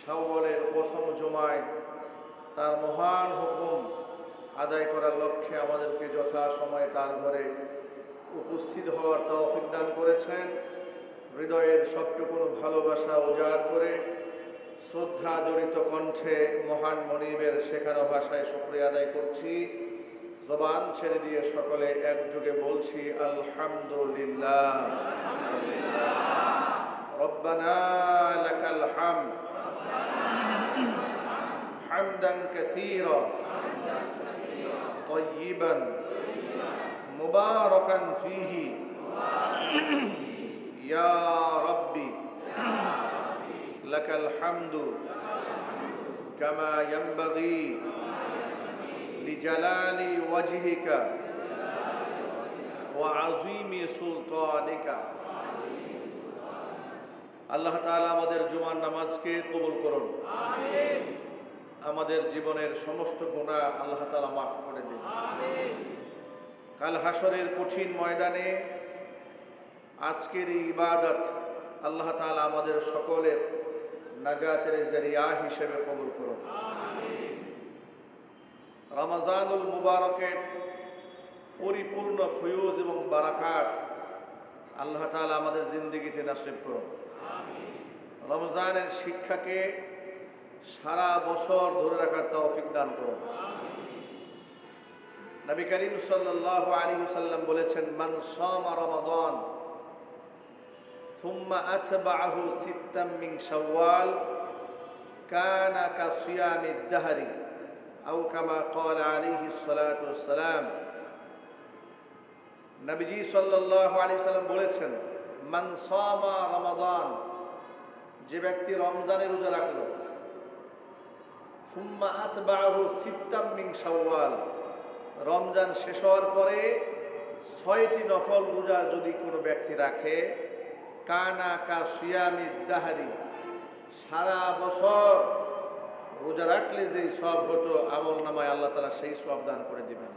শাওয়ালের প্রথম জমায় তার মহান হুকুম আদায় করার লক্ষ্যে আমাদেরকে যথা সময়ে তার ঘরে উপস্থিত হওয়ার তৌফিক দান করেছেন। হৃদয়ের সবটুকুন ভালোবাসা উজাড় করে শ্রদ্ধা জড়িত কণ্ঠে মহান মনিবের শেখানো ভাষায় শুক্রিয়া আদায় করছি। জবান ছেড়ে দিয়ে সকলে একযোগে বলছি, আলহামদুলিল্লাহ। রব্বানা লাকাল হামদ। حمدا كثيرا طيبا مباركا فيه يا ربي لك الحمد كما ينبغي لجلال وجهك وعظيم سلطانك আল্লাহ তাআলা আমাদের জুমার নামাজকে কবুল করুন আমাদের জীবনের সমস্ত গুণা আল্লাহ তাআলা মাফ করে দিন। কাল হাসরের কঠিন ময়দানে আজকের এই ইবাদত আল্লাহ তাআলা আমাদের সকলের নাজাতের জরিয়া হিসেবে কবুল করুন। রমজানুল মুবারকের পরিপূর্ণ ফয়ুজ এবং বারাকাত আল্লাহ তাআলা আমাদের জিন্দগিতে নাসিব করুন। রমজানের শিক্ষাকে সারা বছর ধরে রাখার তৌফিক দান করুন। নবী করিম সাল্লাহ আলী সাল্লাম বলেছেন, মান সমা রমাদন, সুম্মা আতবাহু সিত্তাম মিন শাওয়াল, কানা কা সিয়ামি দাহরি, আও কামা ক্বাল আলাইহি সালাতু ওয়াসসালাম। নবীজি সাল্লাল্লাহু আলাইহি সাল্লাম বলেছেন, মান সামা রমাদান, যে ব্যক্তি রমজানের রোজা রাখল সুম্মা রমজান শেষ হওয়ার পরে ছয়টি নফল রোজা যদি কোনো ব্যক্তি রাখে, কানা কা সিয়ামি দাহারি, সারা বছর রোজা রাখলে যেই সব হতো, আমল নামায় আল্লাহ তালা সেই সব দান করে দিবেন।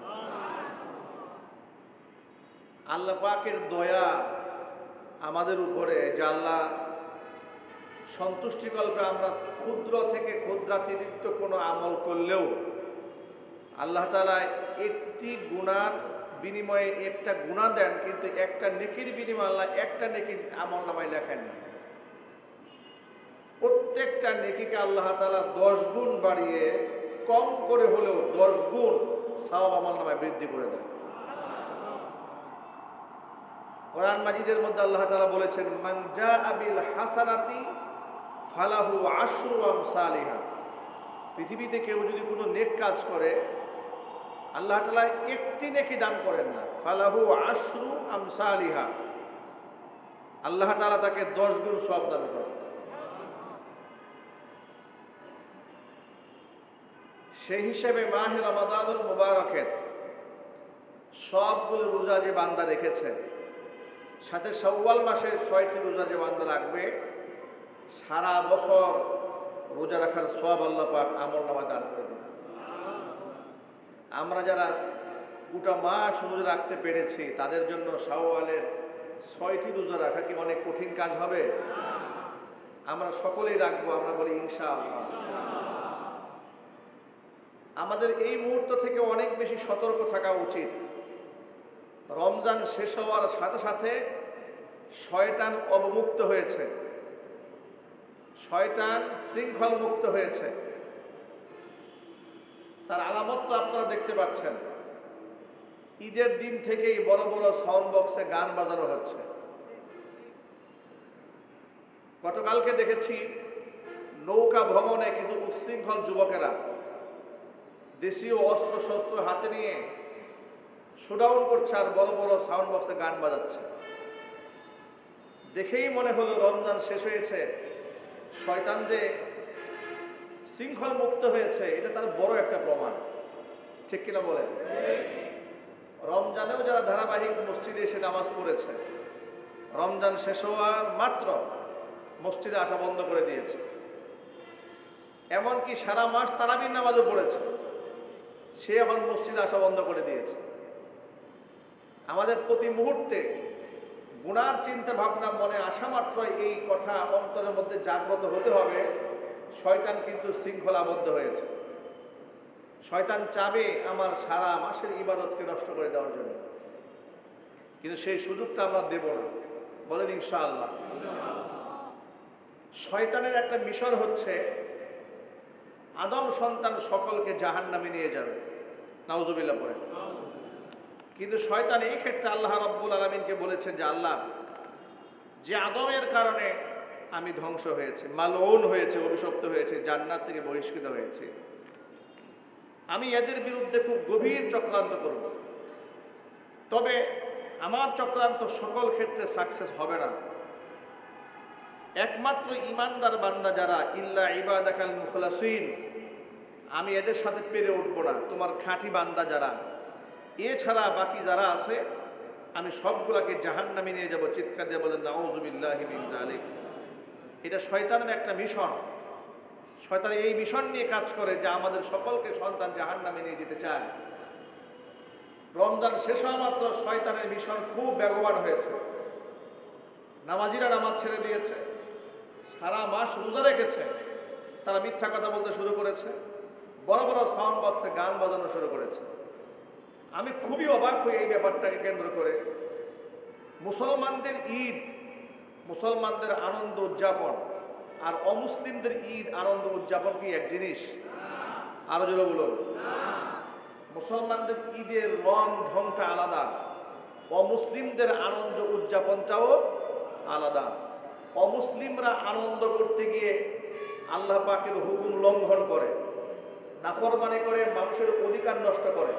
আল্লাহ পাকের দয়া আমাদের উপরে, যে আল্লাহ সন্তুষ্টিকল্পে আমরা ক্ষুদ্র থেকে ক্ষুদ্রাতিরিক্ত কোনো আমল করলেও আল্লাহ তালা একটি গুণার বিনিময়ে একটা গুণা দেন, কিন্তু একটা নেকির বিনিময়ে আল্লাহ একটা নেকির আমল নামায় লেখেন না। প্রত্যেকটা নেকিকে আল্লাহ তালা দশ গুণ বাড়িয়ে কম করে হলেও দশ গুণ সব আমল নামায় বৃদ্ধি করে দেন। কোরআন মাজিদের মধ্যে আল্লাহ তালা বলেছেন মাংজা আবিল হাসানাতি ফালাহু আশরু আমসালিহা পৃথিবীতে কেউ যদি কোনো নেক কাজ করে, আল্লাহ তালা একটি নেকি দান করেন না। ফালাহু আশরু আমসালিহা আল্লাহ তালা তাকে দশ গুণ সব দান করেন। সেই হিসেবে মাহে রমাদানুল মুবারকের সবগুলো রোজা যে বান্দা রেখেছে, সাথে সওয়াল মাসের ছয়টি রোজা যে বান্দা রাখবে সারা বছর রোজা রাখার সব আল্লাহ পাক আমল নামা দান করে দিন আমরা যারা গোটা মাস রোজা রাখতে পেরেছি, তাদের জন্য শাওয়ালের ছয়টি রোজা রাখা কি অনেক কঠিন কাজ হবে? আমরা সকলেই রাখব, আমরা বলি ইনশা আমাদের এই মুহূর্ত থেকে অনেক বেশি সতর্ক থাকা উচিত। রমজান শেষ হওয়ার সাথে সাথে শয়তান অবমুক্ত হয়েছে। শয়তান শৃঙ্খল মুক্ত হয়েছে। তার আলামত তো আপনারা দেখতে পাচ্ছেন। ঈদের দিন থেকেই বড় বড় সাউন্ড বক্সে গান বাজানো হচ্ছে। গতকালকে দেখেছি নৌকা ভ্রমণে কিছু উচ্ছৃঙ্খল যুবকেরা দেশীয় অস্ত্র শস্ত্র হাতে নিয়ে শোডাউন করছে আর বড় বড় সাউন্ড বক্সে গান বাজাচ্ছে। দেখেই মনে হলো রমজান শেষ হয়েছে। শয়তান যে শৃঙ্খল মুক্ত হয়েছে, এটা তার বড় একটা প্রমাণ। ঠিক কিনা বলেন? রমজানেও যারা ধারাবাহিক মসজিদে এসে নামাজ পড়েছে, রমজান শেষ হওয়ার মাত্র মসজিদে আসা বন্ধ করে দিয়েছে। এমনকি সারা মাস তারাবির নামাজও পড়েছে, সে এখন মসজিদে আসা বন্ধ করে দিয়েছে। আমাদের প্রতি মুহূর্তে গুণার চিন্তা ভাবনা মনে আসা মাত্র এই কথা অন্তরের মধ্যে জাগ্রত হতে হবে। শয়তান কিন্তু শৃঙ্খলাবদ্ধ হয়েছে। শয়তান চাবে আমার সারা মাসের ইবাদতকে নষ্ট করে দেওয়ার জন্য। কিন্তু সেই সুযোগটা আমরা দেব না। বলেন ইনশাআল্লাহ। শয়তানের একটা মিশন হচ্ছে, আদম সন্তান সকলকে জাহান নামে নিয়ে যাবে। নাউজুবিল্লাহ পরে কিন্তু শয়তান এই ক্ষেত্রে আল্লাহ রব্বুল আলমিনকে বলেছেন যে, আল্লাহ, যে আদমের কারণে আমি ধ্বংস হয়েছে, মালউন হয়েছে, অভিশপ্ত হয়েছে, জান্নাত থেকে বহিষ্কৃত হয়েছে, আমি এদের বিরুদ্ধে খুব গভীর চক্রান্ত করব। তবে আমার চক্রান্ত সকল ক্ষেত্রে সাকসেস হবে না। একমাত্র ইমানদার বান্দা যারা, ইল্লা ইবাদাকাল মুখলাসিন, আমি এদের সাথে পেরে উঠবো না। তোমার খাঁটি বান্দা যারা এছাড়া বাকি যারা আছে, আমি সবগুলাকে জাহান্নামে নিয়ে যাব, চিৎকার দিয়ে বলেন নাউজুবিল্লাহি মিন জালিক এটা শয়তানের একটা মিশন। শয়তান এই মিশন নিয়ে কাজ করে যে আমাদের সকলকে সন্তান জাহান্নামে নিয়ে যেতে চায়। রমজান শেষ হওয়া মাত্র শয়তানের মিশন খুব বেগবান হয়েছে। নামাজিরা নামাজ ছেড়ে দিয়েছে। সারা মাস রোজা রেখেছে। তারা মিথ্যা কথা বলতে শুরু করেছে। বড় বড় সাউন্ড বক্সে গান বাজানো শুরু করেছে। আমি খুবই অবাক হই এই ব্যাপারটাকে কেন্দ্র করে। মুসলমানদের ঈদ, মুসলমানদের আনন্দ উদযাপন আর অমুসলিমদের ঈদ আনন্দ উদযাপন কি এক জিনিস? আরও জোরে বলুন। মুসলমানদের ঈদের রং ঢংটা আলাদা, অমুসলিমদের আনন্দ উদযাপনটাও আলাদা। অমুসলিমরা আনন্দ করতে গিয়ে আল্লাহ পাকের হুকুম লঙ্ঘন করে, নাফরমানি করে, মানুষের অধিকার নষ্ট করে।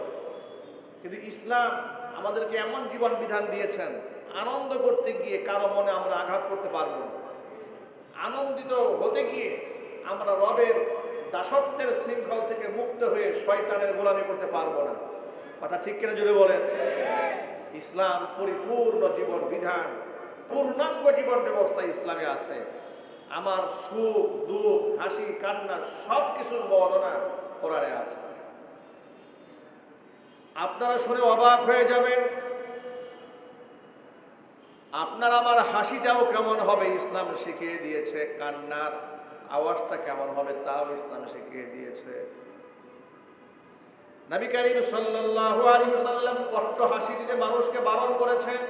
কিন্তু ইসলাম আমাদেরকে এমন জীবন বিধান দিয়েছেন, আনন্দ করতে গিয়ে কারও মনে আমরা আঘাত করতে পারব আনন্দিত হতে গিয়ে আমরা রবের দাসত্বের শৃঙ্খল থেকে মুক্ত হয়ে শয়তানের গোলামি করতে পারব না। কথা ঠিক কিনা জুড়ে বলেন? ইসলাম পরিপূর্ণ জীবন বিধান পূর্ণাঙ্গ জীবন ব্যবস্থা ইসলামে আছে। আমার সুখ, দুঃখ, হাসি, কান্না সব কিছুর বর্ণনা কোরআনে আছে। আপনারা শুনে অবাক হয়ে যাবেন, আপনার আমার হাসিটাও কেমন হবে? ইসলাম শিখিয়ে দিয়েছে, কান্নার আওয়াজটা কেমন হবে তাও ইসলাম শিখিয়ে দিয়েছে। নবী করিম সাল্লাল্লাহু আলাইহি সাল্লাম কষ্ট হাসি দিতে মানুষকে বারণ করেছেন,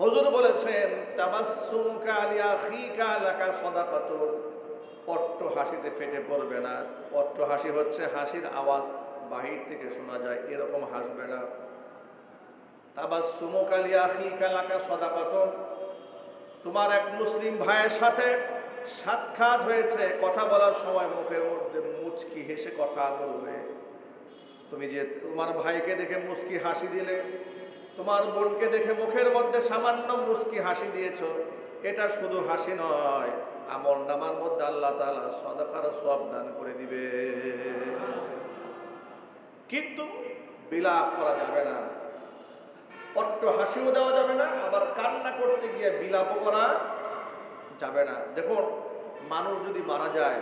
হুজুর বলেছেন তাবাসসুম কালিয়া খিকা লাকা সাদাকাতুন। অট্ট হাসিতে ফেটে পড়বে না। অট্ট হাসি হচ্ছে হাসির আওয়াজ। বাহির থেকে শোনা যায় এরকম হাসবে না। তাবাসসুমু কালিয়া খিকা লাকা সাদাকাতুন তোমার এক মুসলিম ভাইয়ের সাথে সাক্ষাৎ হয়েছে, কথা বলার সময় মুখের মধ্যে মুচকি হেসে কথা বলবে। তুমি যে তোমার ভাইকে দেখে মুচকি হাসি দিলে, তোমার বোনকে দেখে মুখের মধ্যে সামান্য মুচকি হাসি দিয়েছ, এটা শুধু হাসি নয়, আমল নামার মধ্যে আল্লাহ তাআলা সদাকার সব দান করে দিবে। কিন্তু বিলাপ করা যাবে না। অট্ট হাসিও দেওয়া যাবে না, আবার কান্না করতে গিয়ে বিলাপও করা যাবে না। দেখুন, মানুষ যদি মারা যায়,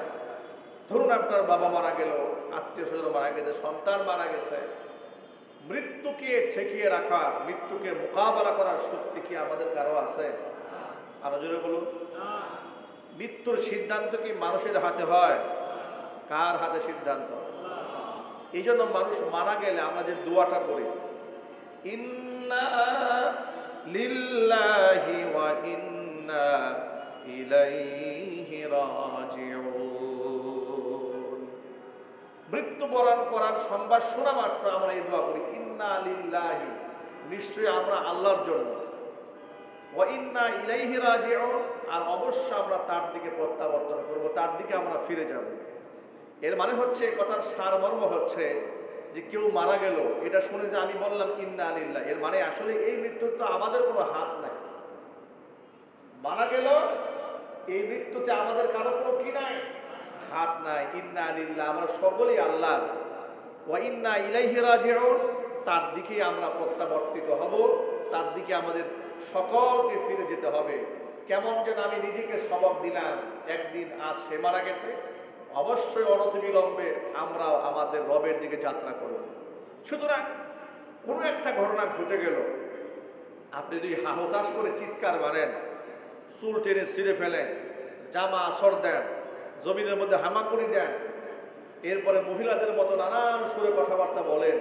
ধরুন আপনার বাবা মারা গেল, আত্মীয় স্বজন মারা গেছে, সন্তান মারা গেছে, মৃত্যুকে ঠেকিয়ে রাখা, মৃত্যুকে মোকাবেলা করার শক্তি কি আমাদের কারও আছে? আরও জোরে বলুন। মৃত্যুর সিদ্ধান্ত কি মানুষের হাতে হয়? কার হাতে সিদ্ধান্ত? এই জন্য মানুষ মারা গেলে আমরা যে দোয়াটা পড়ি। ইন্না লিল্লাহি ওয়া ইন্না ইলাইহি রাজিউন। মৃত্যুবরণ করার সংবাদ শোনা মাত্র আমরা এই দোয়া করি ইন্না লিল্লাহি, নিশ্চয়ই আমরা আল্লাহর জন্য। ওয়া ইন্না ইলাইহি রাজিউন, আর অবশ্য আমরা তার দিকে প্রত্যাবর্তন করব, তার দিকে আমরা ফিরে যাব। এর মানে হচ্ছে কথার সারমর্ম হচ্ছে যে কেউ মারা গেল, এটা শুনে যে আমি বললাম, ইন্না আলিল্লাহ এর মানে আসলে এই মৃত্যুর তো আমাদের কোনো হাত নাই। মারা গেল, এই মৃত্যুতে আমাদের কারও কোনো কি নাই? হাত নাই। ইন্না আলিল্লাহ আমরা সকলেই আল্লাহ। ওয়া ইন্না ইলাইহি রাজিউন, তার দিকেই আমরা প্রত্যাবর্তিত হব, তার দিকে আমাদের সকলকে ফিরে যেতে হবে। কেমন যেন আমি নিজেকে সবক দিলাম, একদিন আজ সে মারা গেছে অবশ্যই অনতিবিলম্বে আমরাও আমাদের রবের দিকে যাত্রা করব। সুতরাং কোনো একটা ঘটনা ঘটে গেল। আপনি যদি হাহতাশ করে চিৎকার মারেন, চুল টেনে ছিঁড়ে ফেলেন, জামা আসর দেন, জমিনের মধ্যে হামাগুড়ি দেন, এরপরে মহিলাদের মতো নানান সুরে কথাবার্তা বলেন,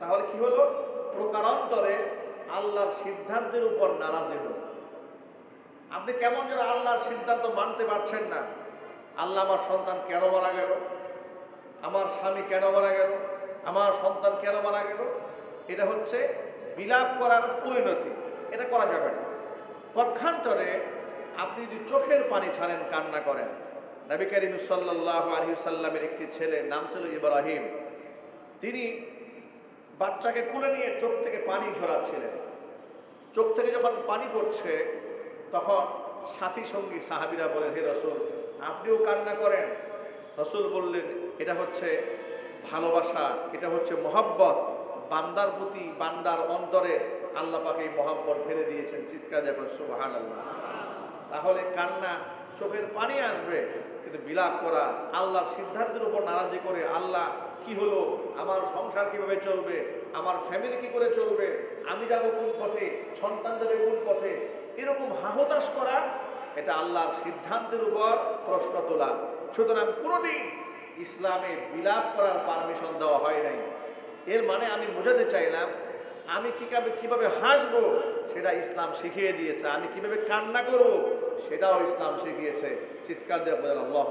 তাহলে কি হলো? প্রকারান্তরে আল্লাহর সিদ্ধান্তের উপর নারাজি হল। আপনি কেমন যেন আল্লাহর সিদ্ধান্ত মানতে পারছেন না। আল্লাহ আমার সন্তান কেন মারা গেল? আমার স্বামী কেন মারা গেল? আমার সন্তান কেন মারা গেল? এটা হচ্ছে বিলাপ করার পরিণতি। এটা করা যাবে না। পক্ষান্তরে আপনি যদি চোখের পানি ছাড়েন, কান্না করেন। নবী করিম সাল্লাহ আলহি সাল্লামের একটি ছেলে, নাম ছিল ইব্রাহিম। তিনি বাচ্চাকে কুলে নিয়ে চোখ থেকে পানি ঝরাচ্ছিলেন। চোখ থেকে যখন পানি পড়ছে, তখন সাথী সঙ্গী সাহাবিরা বলেন, হে রসুল আপনিও কান্না করেন। রসুল বললেন, এটা হচ্ছে ভালোবাসা, এটা হচ্ছে মহাব্বত। বান্দার প্রতি, বান্দার অন্তরে আল্লাহ পাকে এই মহাব্বত ঢেলে দিয়েছেন। চিৎকার যাবেন সুবাহান আল্লাহ তাহলে কান্না চোখের পানি আসবে, কিন্তু বিলাপ করা, আল্লাহর সিদ্ধান্তের উপর নারাজি করে আল্লাহ কি হলো, আমার সংসার কীভাবে চলবে, আমার ফ্যামিলি কি করে চলবে, আমি যাব কোন পথে সন্তান যাবে কোন পথে, এরকম হাহতাশ করা এটা আল্লাহর সিদ্ধান্তের উপর প্রশ্ন তোলা। সুতরাং কোনোদিন ইসলামে বিলাপ করার পারমিশন দেওয়া হয় নাই। এর মানে আমি বোঝাতে চাইলাম, আমি কীভাবে কীভাবে হাসবো সেটা ইসলাম শিখিয়ে দিয়েছে। আমি কীভাবে কান্না করব সেটাও ইসলাম শিখিয়েছে। চিৎকার দিয়ে বলেন, আল্লাহ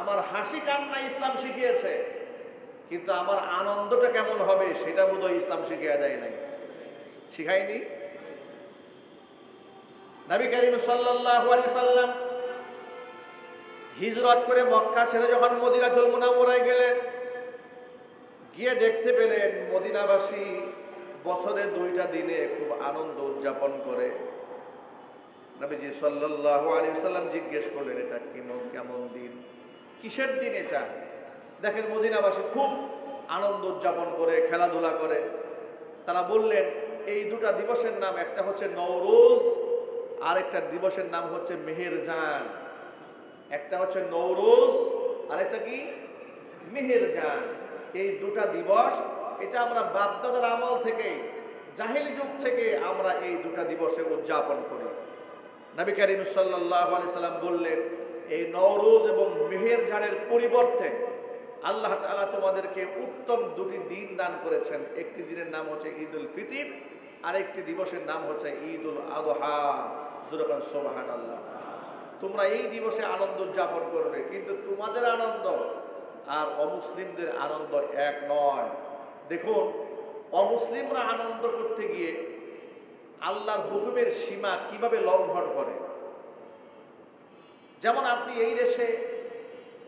আমার হাসি কান্না ইসলাম শিখিয়েছে, কিন্তু আমার আনন্দটা কেমন হবে সেটা বোধহয় ইসলাম শিখিয়ে দেয় নাই। শিখায়নি নবী করিম সাল্লাল্লাহু আলাইহি সাল্লাম হিজরত করে মক্কা ছেড়ে যখন মদিনাতুল মুনাওয়ারায় গেলেন, গিয়ে দেখতে পেলেন মদিনাবাসী বছরে দুইটা দিনে খুব আনন্দ উদযাপন করে। নবীজি সাল্লাল্লাহু আলাইহি সাল্লাম জিজ্ঞেস করলেন, এটা কেমন কেমন দিন? কিসের দিন এটা? দেখেন মদিনাবাসী খুব আনন্দ উদযাপন করে, খেলাধুলা করে। তারা বললেন, এই দুটা দিবসের নাম, একটা হচ্ছে নওরোজ আর একটা দিবসের নাম হচ্ছে মেহেরজান। একটা হচ্ছে নৌরোজ আর একটা কি? মেহেরজান। এই দুটা দিবস, এটা আমরা বাপদাদার আমল থেকে, জাহিল যুগ থেকে আমরা এই দুটা দিবসে উদযাপন করি। নবী করিম সাল্লাহ সাল্লাম বললেন, এই নওরোজ এবং মেহেরজানের পরিবর্তে আল্লাহ তাআলা তোমাদেরকে উত্তম দুটি দিন দান করেছেন। একটি দিনের নাম হচ্ছে ঈদ উল ফিতির আর একটি দিবসের নাম হচ্ছে ঈদ উল আদহা সুরকান আল্লাহ তোমরা এই দিবসে আনন্দ উদযাপন করবে, কিন্তু তোমাদের আনন্দ আর অমুসলিমদের আনন্দ এক নয়। দেখুন, অমুসলিমরা আনন্দ করতে গিয়ে আল্লাহর হুকুমের সীমা কীভাবে লঙ্ঘন করে? যেমন আপনি এই দেশে,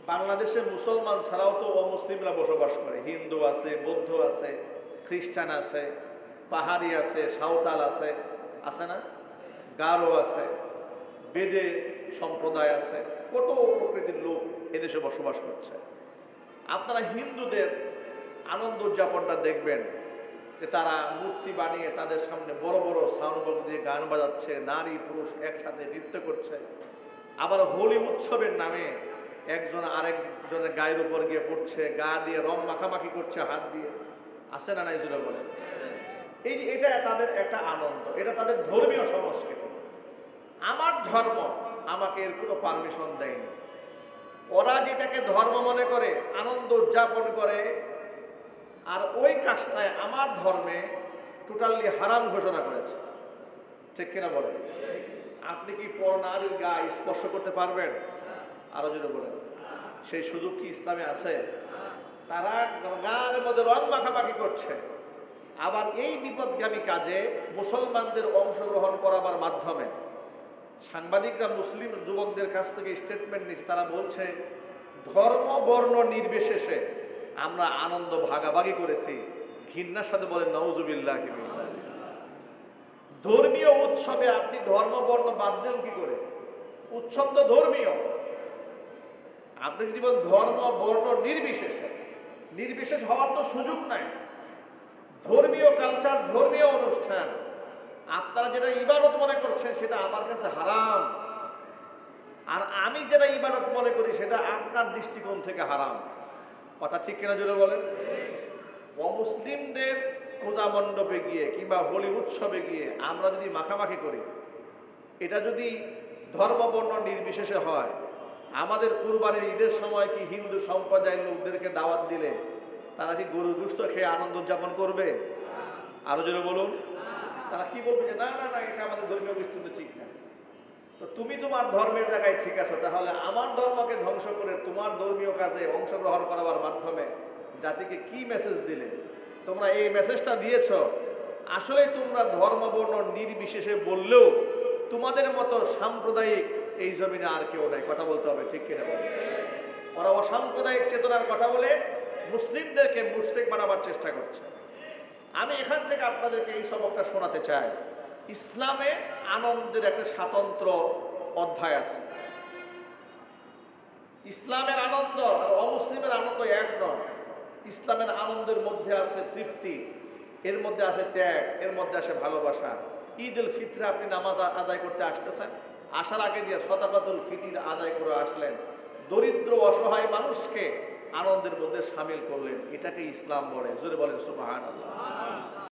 বাংলাদেশে মুসলমান ছাড়াও তো অমুসলিমরা বসবাস করে। হিন্দু আছে, বৌদ্ধ আছে, খ্রিস্টান আছে। পাহাড়ি আছে, সাঁওতাল আছে আছে না? গারো আছে, বেদে সম্প্রদায় আছে, কত প্রকৃতির লোক এদেশে বসবাস করছে। আপনারা হিন্দুদের আনন্দ উদযাপনটা দেখবেন যে তারা মূর্তি বানিয়ে তাদের সামনে বড় বড় সাউন্ড বক্স দিয়ে গান বাজাচ্ছে, নারী, পুরুষ একসাথে নৃত্য করছে। আবার হোলি উৎসবের নামে একজন আরেকজনের গায়ের উপর গিয়ে পড়ছে, গা দিয়ে রং মাখামাখি করছে, হাত দিয়ে। আসে না নাই জুড়ে বলে এই এটা তাদের একটা আনন্দ, এটা তাদের ধর্মীয় সংস্কৃতি। আমার ধর্ম আমাকে এর কোনো পারমিশন দেয়নি। ওরা যেটাকে ধর্ম মনে করে, আনন্দ উদযাপন করে, আর ওই কাজটায় আমার ধর্মে টোটালি হারাম ঘোষণা করেছে। ঠিক কিনা বলে আপনি কি পর নারীর গায়ে স্পর্শ করতে পারবেন? আরও যদি বলেন। সেই সুযোগ কি ইসলামে আছে? তারা গানের মধ্যে রং মাখামাখি করছে। আবার এই বিপদগামী কাজে মুসলমানদের অংশগ্রহণ করাবার মাধ্যমে সাংবাদিকরা মুসলিম যুবকদের কাছ থেকে স্টেটমেন্ট নিচ্ছে। তারা বলছে, ধর্ম, বর্ণ নির্বিশেষে আমরা আনন্দ ভাগাভাগি করেছি। ঘৃণার সাথে বলেন নওজুবিল্লাহ ধর্মীয় উৎসবে আপনি ধর্ম, বর্ণ বাদ দেন কি করে? উৎসব তো ধর্মীয়। আপনি যদি বলেন, ধর্ম, বর্ণ নির্বিশেষে, নির্বিশেষ হওয়ার তো সুযোগ নাই। ধর্মীয় কালচার ধর্মীয় অনুষ্ঠান। আপনারা যেটা ইবাদত মনে করছেন, সেটা আমার কাছে হারাম। আর আমি যেটা ইবাদত মনে করি, সেটা আপনার দৃষ্টিকোণ থেকে হারাম। কথা ঠিক কিনা জোরে বলেন? অমুসলিমদের পূজা মণ্ডপে গিয়ে কিংবা হোলি উৎসবে গিয়ে আমরা যদি মাখামাখি করি, এটা যদি ধর্মবর্ণ নির্বিশেষে হয়, আমাদের কুরবানির ঈদের সময় কি হিন্দু সম্প্রদায়ের লোকদেরকে দাওয়াত দিলে তারা কি গরু দুষ্ট খেয়ে আনন্দ উদযাপন করবে? আরও জোরে বলুন। তারা কি বলবে যে, না না না, এটা আমাদের ধর্মীয় দৃষ্টিতে ঠিক না। তো তুমি তোমার ধর্মের জায়গায় ঠিক আছো, তাহলে আমার ধর্মকে ধ্বংস করে তোমার ধর্মীয় কাজে অংশগ্রহণ করাবার মাধ্যমে জাতিকে কি মেসেজ দিলে? তোমরা এই মেসেজটা দিয়েছ। আসলে তোমরা ধর্ম বর্ণ নির্বিশেষে বললেও তোমাদের মতো সাম্প্রদায়িক এই জমিনে আর কেউ নাই। কথা বলতে হবে, ঠিক কিনা বলো? ওরা অসাম্প্রদায়িক চেতনার কথা বলে মুসলিমদেরকে মুশরিক বানাবার চেষ্টা করছে। আমি এখান থেকে আপনাদেরকে এই সবকটা শোনাতে চাই। ইসলামে আনন্দের একটা স্বাতন্ত্র অধ্যায় আছে। ইসলামের আনন্দ আর অমুসলিমের আনন্দ এক নয়। ইসলামের আনন্দের মধ্যে আছে তৃপ্তি, এর মধ্যে আছে ত্যাগ, এর মধ্যে আছে ভালোবাসা। ঈদ উল ফিতরে আপনি নামাজ আদায় করতে আসতেছেন, আসার আগে দিয়ে সদাকাতুল ফিতির আদায় করে আসলেন। দরিদ্র, অসহায় মানুষকে আনন্দের মধ্যে সামিল করলেন। এটাকে ইসলাম বলে। জোরে বলেন সুবাহান আল্লাহ